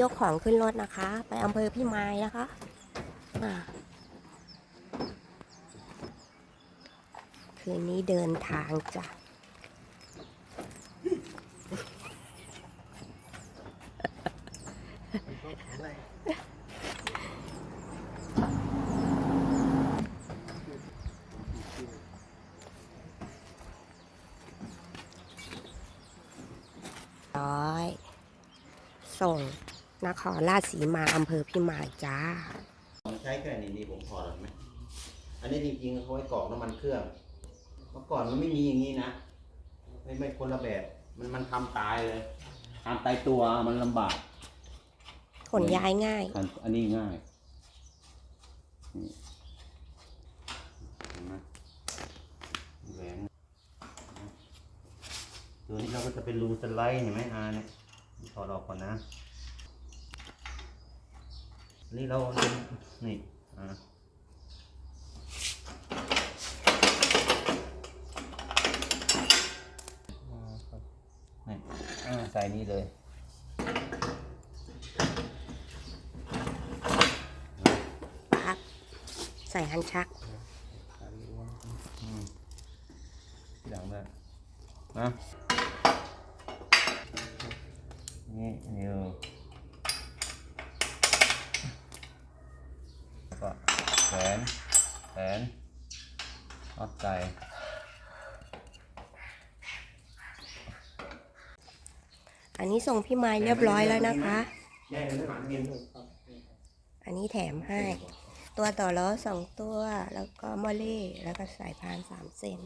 ยกของขึ้นรถนะคะ ไปอำเภอพี่มายนะคะคืนนี้เดินทางจ้ะร้อย ส่ง นครราชสีมาอำเภอพิมายจ้าใช้แค่นี้นี่ผมถอดออกไหมอันนี้จริงๆเขาไว้กรอกน้ำมันเครื่อง เมื่อก่อนมันไม่มีอย่างนี้นะ ไม่ไม่คนละแบบ มันมันทำตายเลยทำตายตัวมันลำบาก ขนย้ายง่าย อันอันนี้ง่ายนี่เห็นไหมแหวนตัวนี้เราก็จะเป็นรูสไลด์เห็นไหมอาเนี่ยถอดออกก่อนนะ นี่เรานี่อ่านี่อ่าใส่นี่เลยปั๊บใส่หันชักอืมที่หลังเลยนะนี่นิ้วแล้ว ก็แขนแขนน็อตใส่อันนี้ส่งพี่มายเรียบร้อยแล้วนะคะ อันนี้แถมให้ ตัวต่อล้อสองตัว แล้วก็มอเล่ แล้วก็สายพานสามเซน